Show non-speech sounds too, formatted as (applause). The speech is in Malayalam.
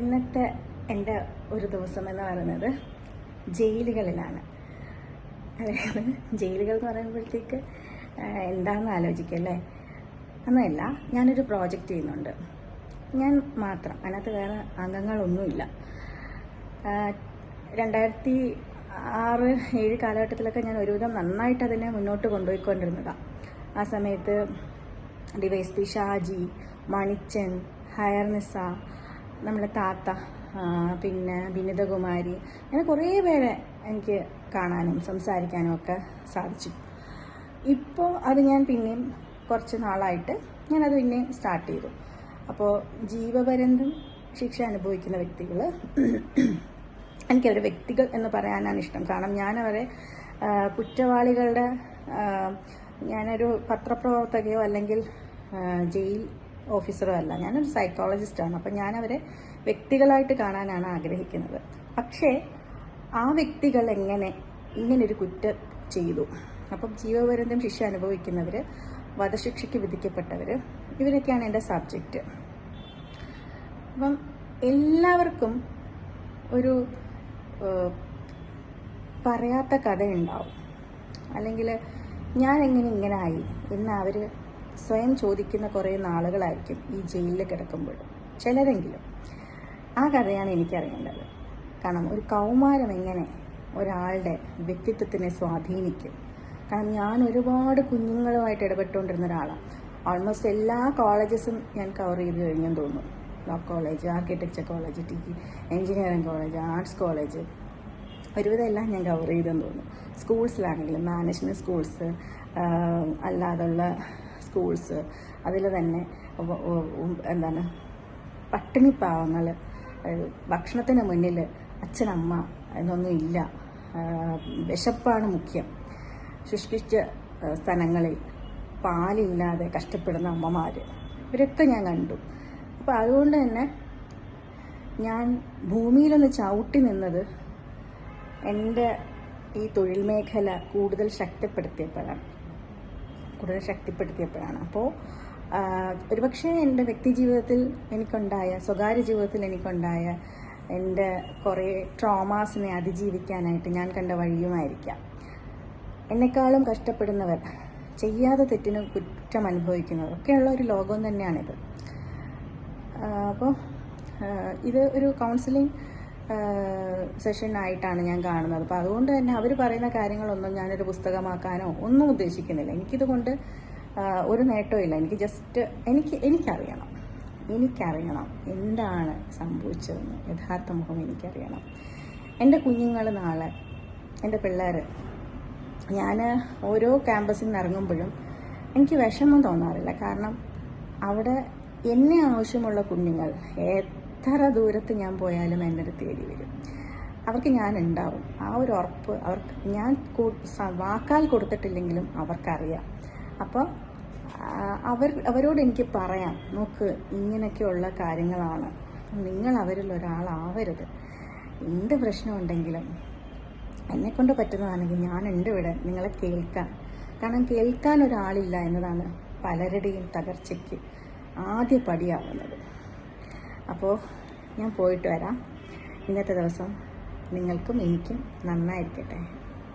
ഇന്നത്തെ എന്റെ ഒരു ദിവസം എന്ന് പറയുന്നത് ജയിലുകളിലാണ്. അതായത് ജയിലുകൾ എന്ന് പറയുമ്പോഴത്തേക്ക് എന്താണെന്ന് ആലോചിക്കുക അല്ലേ? ഒന്നുമില്ല ഞാനൊരു പ്രോജക്റ്റ് ചെയ്യുന്നുണ്ട്. ഞാൻ മാത്രം അതിനകത്ത് വേറെ അംഗങ്ങളൊന്നുമില്ല. രണ്ടായിരത്തി ആറ് ഏഴ് കാലഘട്ടത്തിലൊക്കെ ഞാൻ ഒരുവിധം നന്നായിട്ട് അതിനെ മുന്നോട്ട് കൊണ്ടുപോയിക്കൊണ്ടിരുന്നതാണ് ആ സമയത്ത് D Y S P Shaji Manichan ഹയർനിസ നമ്മുടെ താത്ത പിന്നെ വിനിതകുമാരി അങ്ങനെ കുറേ പേരെ എനിക്ക് കാണാനും സംസാരിക്കാനും ഒക്കെ സാധിച്ചു. ഇപ്പോൾ അത് ഞാൻ പിന്നെയും കുറച്ച് നാളായിട്ട് ഞാനത് പിന്നെയും സ്റ്റാർട്ട് ചെയ്തു. അപ്പോൾ ജീവപര്യന്തം ശിക്ഷ അനുഭവിക്കുന്ന വ്യക്തികൾ (clears throat) എനിക്കവരെ വ്യക്തികൾ എന്ന് പറയാനാണ് ഇഷ്ടം. കാരണം ഞാനവരെ കുറ്റവാളികളുടെ ഞാനൊരു പത്രപ്രവർത്തകയോ അല്ലെങ്കിൽ ജയിൽ ഓഫീസറോ അല്ല ഞാനൊരു സൈക്കോളജിസ്റ്റാണ് അപ്പം ഞാനവരെ വ്യക്തികളായിട്ട് കാണാനാണ് ആഗ്രഹിക്കുന്നത്. പക്ഷേ ആ വ്യക്തികൾ എങ്ങനെ ഇങ്ങനൊരു കുറ്റം ചെയ്തു? അപ്പം ജീവപര്യന്തം ശിക്ഷ അനുഭവിക്കുന്നവർ വധശിക്ഷയ്ക്ക് വിധിക്കപ്പെട്ടവർ ഇവരൊക്കെയാണ് എന്റെ സബ്ജക്റ്റ്. അപ്പം എല്ലാവർക്കും ഒരു പറയാത്ത കഥ ഉണ്ടാവും അല്ലെങ്കിൽ ഞാൻ എങ്ങനെ ഇങ്ങനെ ആയി? എന്ന് അവർ സ്വയം ചോദിക്കുന്ന കുറേ നാളുകളായിരിക്കും ഈ ജയിലിൽ കിടക്കുമ്പോൾ ചിലരെങ്കിലും. ആ കഥയാണ് എനിക്കറിയേണ്ടത്. കാരണം ഒരു കൗമാരം എങ്ങനെ ഒരാളുടെ വ്യക്തിത്വത്തിനെ സ്വാധീനിക്കും. കാരണം ഞാൻ ഒരുപാട് കുഞ്ഞുങ്ങളുമായിട്ട് ഇടപെട്ടുകൊണ്ടിരുന്ന ഒരാളാണ്. ഓൾമോസ്റ്റ് എല്ലാ കോളേജസും ഞാൻ കവർ ചെയ്ത് കഴിഞ്ഞെന്ന് തോന്നുന്നു. ലോ കോളേജ് ആർക്കിടെക്ചർ കോളേജ് ടി എഞ്ചിനീയറിംഗ് കോളേജ് ആർട്സ് കോളേജ് ഒരുവിധം എല്ലാം ഞാൻ കവർ ചെയ്തെന്ന് തോന്നുന്നു. സ്കൂൾസിലാണെങ്കിലും മാനേജ്മെന്റ് സ്കൂൾസ് അല്ലാതുള്ള സ്കൂൾസ് അതിൽ തന്നെ എന്താണ് പട്ടിണി പാവങ്ങൾ ഭക്ഷണത്തിന് മുന്നിൽ അച്ഛനമ്മ എന്നൊന്നും ഇല്ല. വിശപ്പാണ് മുഖ്യം. ശുഷ്കിച്ച സ്ഥലങ്ങളിൽ പാലില്ലാതെ കഷ്ടപ്പെടുന്ന അമ്മമാർ ഇവരൊക്കെ ഞാൻ കണ്ടു. അപ്പോൾ അതുകൊണ്ട് തന്നെ ഞാൻ ഭൂമിയിലൊന്ന് ചവിട്ടി നിന്നത് എന്റെ ഈ തൊഴിൽ മേഖല കൂടുതൽ ശക്തിപ്പെടുത്തിയപ്പോഴാണ്. കൂടുതൽ ശക്തിപ്പെടുത്തിയപ്പോഴാണ്. അപ്പോൾ ഒരുപക്ഷെ എന്റെ വ്യക്തി ജീവിതത്തിൽ എനിക്കുണ്ടായ സ്വകാര്യ ജീവിതത്തിൽ എനിക്കുണ്ടായ എന്റെ കുറേ ട്രോമാസിനെ അതിജീവിക്കാനായിട്ട് ഞാൻ കണ്ട വഴിയുമായിരിക്കാം. എന്നെക്കാളും കഷ്ടപ്പെടുന്നവർ ചെയ്യാതെ തെറ്റിന് കുറ്റം അനുഭവിക്കുന്നവർ ഒക്കെയുള്ള ഒരു ലോകം തന്നെയാണിത്. അപ്പോൾ ഇത് ഒരു കൗൺസിലിംഗ് സെഷൻ ആയിട്ടാണ് ഞാൻ കാണുന്നത്. അപ്പോൾ അതുകൊണ്ട് തന്നെ അവർ പറയുന്ന കാര്യങ്ങളൊന്നും ഞാനൊരു പുസ്തകമാക്കാനോ ഒന്നും ഉദ്ദേശിക്കുന്നില്ല. എനിക്കിതുകൊണ്ട് കൊണ്ട് ഒരു നേട്ടവും ഇല്ല. എനിക്ക് ജസ്റ്റ് എനിക്ക് എനിക്കറിയണം. എനിക്കറിയണം എന്താണ് സംഭവിച്ചതെന്ന്. യഥാർത്ഥ മുഖം എനിക്കറിയണം. എന്റെ കുഞ്ഞുങ്ങൾ നാളെ എന്റെ പിള്ളേർ ഞാൻ ഓരോ ക്യാമ്പസിൽ നിന്ന് ഇറങ്ങുമ്പോഴും എനിക്ക് വിഷമം തോന്നാറില്ല. കാരണം അവിടെ എന്നെ ആവശ്യമുള്ള കുഞ്ഞുങ്ങൾ എത്ര ദൂരത്ത് ഞാൻ പോയാലും എന്റെ അടുത്ത് തേടി വരും. അവർക്ക് ഞാൻ ഉണ്ടാവും ആ ഒരു ഉറപ്പ് അവർക്ക് ഞാൻ വാക്കാൽ കൊടുത്തിട്ടില്ലെങ്കിലും അവർക്കറിയാം. അപ്പോൾ അവർ അവരോട് എനിക്ക് പറയാം. നോക്ക് ഇങ്ങനെയൊക്കെയുള്ള കാര്യങ്ങളാണ്. നിങ്ങൾ അവരിൽ ഒരാളാവരുത്. എന്ത് പ്രശ്നമുണ്ടെങ്കിലും എന്നെക്കൊണ്ട് പറ്റുന്നതാണെങ്കിൽ ഞാൻ ഉണ്ട് ഇവിടെ. നിങ്ങളെ കേൾക്കാൻ. കാരണം കേൾക്കാൻ ഒരാളില്ല എന്നതാണ് പലരുടെയും തകർച്ചയ്ക്ക് ആദ്യ പടിയാവുന്നത്. അപ്പോൾ ഞാൻ പോയിട്ട് വരാം. ഇന്നത്തെ ദിവസം നിങ്ങൾക്കും എനിക്കും നന്നായിരിക്കട്ടെ.